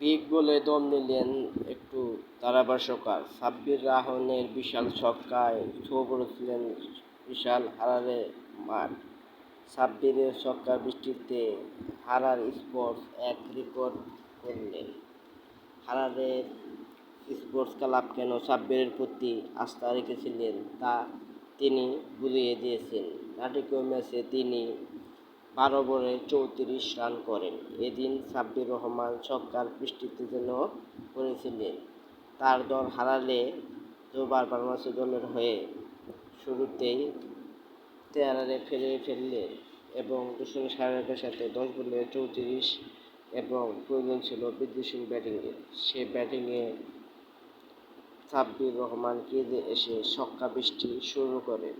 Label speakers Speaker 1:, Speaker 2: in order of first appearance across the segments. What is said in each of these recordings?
Speaker 1: Big বলে দম নিলেন একটু ধারাভাষ্যকার সাব্বির রাহনের বিশাল ছক্কায় ছো করেছিলেন বিশাল হারারে মাঠ। সাব্বিরের ছক্কার বৃষ্টিতে হারার স্পোর্টস এক রেকর্ড করলেন। হারারের স্পোর্টস ক্লাব কেন সাব্বিরের প্রতি আস্থা রেখেছিলেন তা তিনি বুঝিয়ে দিয়েছেন। নাটকীয় ম্যাচে তিনি বারো বলে চৌত্রিশ রান করেন। এদিন সাব্বির রহমান ছক্কার বৃষ্টিতে যেন করেছিলেন। তার দল হারালে দুবার বাংলাদেশ দলের হয়ে শুরুতেই তেয়ারারে ফেলে ফেললেন এবং দুশো সাড়ে সাথে দশ বলে চৌত্রিশ এবং প্রয়োজন ছিল বিদ্যুৎ ব্যাটিংয়ে। সে ব্যাটিংয়ে সাব্বির রহমান কেঁদে এসে ছক্কা বৃষ্টি শুরু করেন।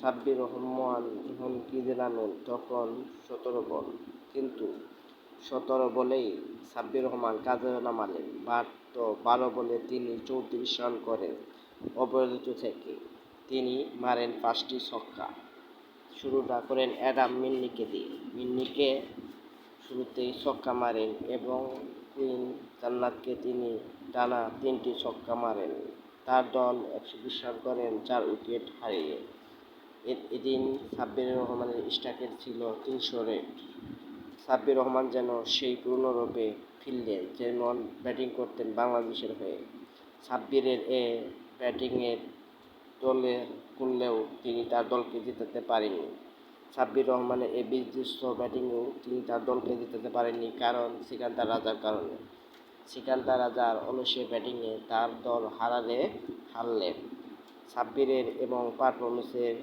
Speaker 1: সাব্বির রহমান কেঁদে নামেন তখন সতেরো বল। কিন্তু সতেরো বলেই সাব্বির রহমান কাজে নামালেন মাত্র বারো বলে তিনি চৌত্রিশ রান করেন অপরাজিত থেকে। তিনি মারেন পাঁচটি ছক্কা। শুরুটা করেন অ্যাডাম মিন্নিকে দিয়ে। মিন্নিকে শুরুতেই ছক্কা মারেন এবং কুইন জান্নাতকে তিনি টানা তিনটি ছক্কা মারেন। তার দল একশো বিশ রান করেন, চার উইকেট হারিয়ে। এদিন সাব্বির রহমানের স্ট্রাইকের ছিল তিনশো রেট। সাব্বির রহমান যেন সেই পূর্ণরূপে ফিরলেন যেমন ব্যাটিং করতেন বাংলাদেশের হয়ে। সাব্বিরের এ ব্যাটিংয়ের দলে করলেও তিনি তার দলকে জেতাতে পারেননি। সাব্বির রহমানের এই বিদৃষ্ট ব্যাটিংয়েও তিনি তার দলকে জেতাতে পারেননি কারণ সিকান্দার রাজার কারণে। সিকান্দার রাজার অলসীয় ব্যাটিংয়ে তার দল হারালে, হারলেন। সাব্বিরের এবং পারফরমেন্সের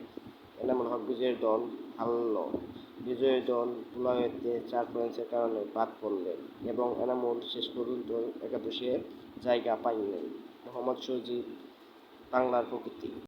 Speaker 1: এনামুল হক বিজয়ের দল হারল বিজয়ী দল পুলাওয়েতে চার পয়েন্টের কারণে বাদ পড়লেন এবং এনামুল শেষ পর্যন্ত একাদশে জায়গা পাইলেন। মোহাম্মদ সজিব বাংলার প্রকৃতি।